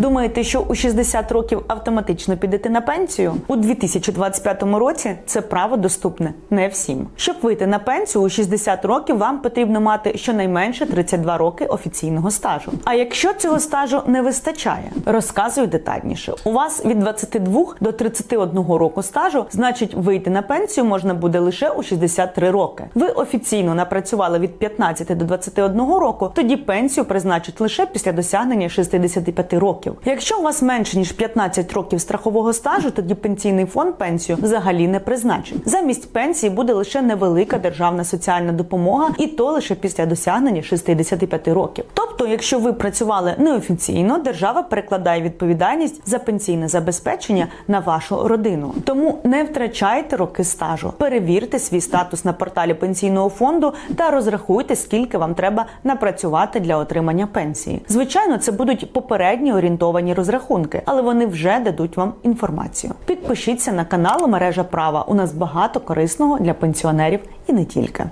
Думаєте, що у 60 років автоматично підете на пенсію? У 2025 році це право доступне не всім. Щоб вийти на пенсію у 60 років, вам потрібно мати щонайменше 32 роки офіційного стажу. А якщо цього стажу не вистачає, розказую детальніше. У вас від 22 до 31 року стажу, значить, вийти на пенсію можна буде лише у 63 роки. Ви офіційно напрацювали від 15 до 21 року, тоді пенсію призначать лише після досягнення 65 років. Якщо у вас менше ніж 15 років страхового стажу, тоді пенсійний фонд пенсію взагалі не призначить. Замість пенсії буде лише невелика державна соціальна допомога, і то лише після досягнення 65 років. Тобто, якщо ви працювали неофіційно, держава перекладає відповідальність за пенсійне забезпечення на вашу родину. Тому не втрачайте роки стажу. Перевірте свій статус на порталі пенсійного фонду та розрахуйте, скільки вам треба напрацювати для отримання пенсії. Звичайно, це будуть попередні орієнтовані розрахунки, але вони вже дадуть вам інформацію. Підпишіться на канал Мережа Права. У нас багато корисного для пенсіонерів і не тільки.